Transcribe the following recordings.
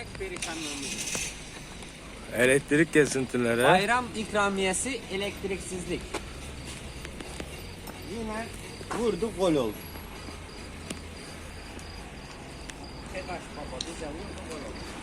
tek perişanlığımız. Elektrik kesintileri. Bayram ikramiyesi elektriksizlik. Yine vurdu gol oldu. Tekaş baba bize vurdu gol oldu.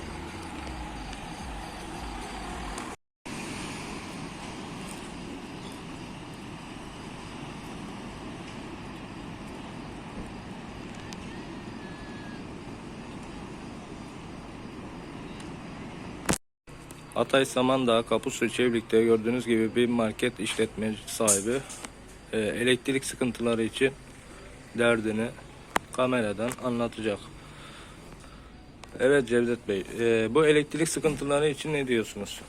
Hatay Samandağ Kapısu Çevlik'te gördüğünüz gibi bir market işletmeci sahibi e, elektrik sıkıntıları için derdini kameradan anlatacak. Evet Cevdet Bey, e, bu elektrik sıkıntıları için ne diyorsunuz?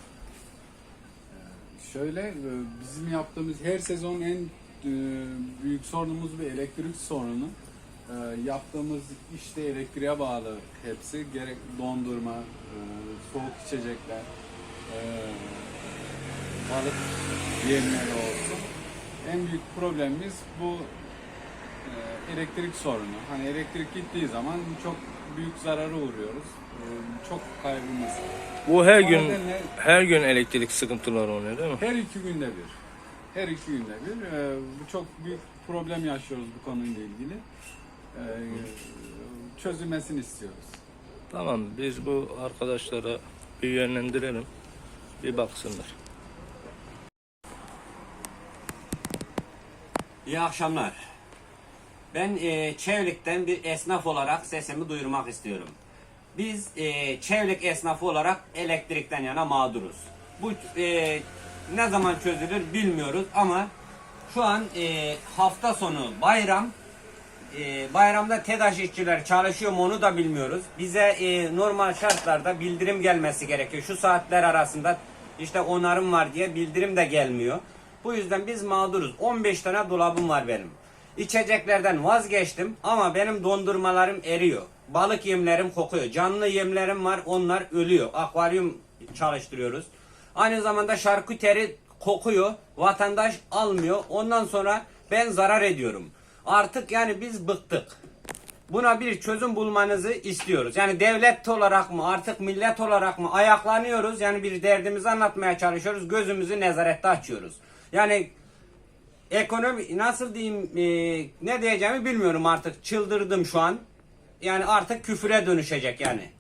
Şöyle e, bizim yaptığımız her sezon en e, büyük sorunumuz bir elektrik sorunu. E, Yaptığımız işte elektriğe bağlı hepsi. Gerek dondurma, soğuk içecekler, e, balık yemleri olsun. En büyük problemimiz bu e, elektrik sorunu. Hani elektrik gittiği zaman çok büyük zarara uğruyoruz. E, Çok kaybımız. Bu her O gün nedenle- her gün elektrik sıkıntıları oluyor değil mi? Her iki günde bir. Her iki günde bir. Ee, bu çok büyük problem yaşıyoruz bu konuyla ilgili. Ee, çözülmesini istiyoruz. Tamam, biz bu arkadaşlara bir yönlendirelim, bir baksınlar. İyi akşamlar. Ben e, Çevlik'ten bir esnaf olarak sesimi duyurmak istiyorum. Biz e, Çevlik esnafı olarak elektrikten yana mağduruz. Bu e, ne zaman çözülür bilmiyoruz ama şu an e, hafta sonu bayram. E, bayramda TEDAŞ işçiler çalışıyor mu onu da bilmiyoruz. Bize e, normal şartlarda bildirim gelmesi gerekiyor. Şu saatler arasında işte onarım var diye bildirim de gelmiyor. Bu yüzden biz mağduruz. 15 tane dolabım var benim. İçeceklerden vazgeçtim ama benim dondurmalarım eriyor. Balık yemlerim kokuyor. Canlı yemlerim var onlar ölüyor. Akvaryum çalıştırıyoruz. Aynı zamanda şarküteri kokuyor. Vatandaş almıyor. Ondan sonra ben zarar ediyorum. Artık yani biz bıktık. Buna bir çözüm bulmanızı istiyoruz. Yani devlet olarak mı artık millet olarak mı ayaklanıyoruz. Yani bir derdimizi anlatmaya çalışıyoruz. Gözümüzü nezarette açıyoruz. Yani ekonomi nasıl diyeyim e, ne diyeceğimi bilmiyorum artık. Çıldırdım şu an. Yani artık küfüre dönüşecek yani.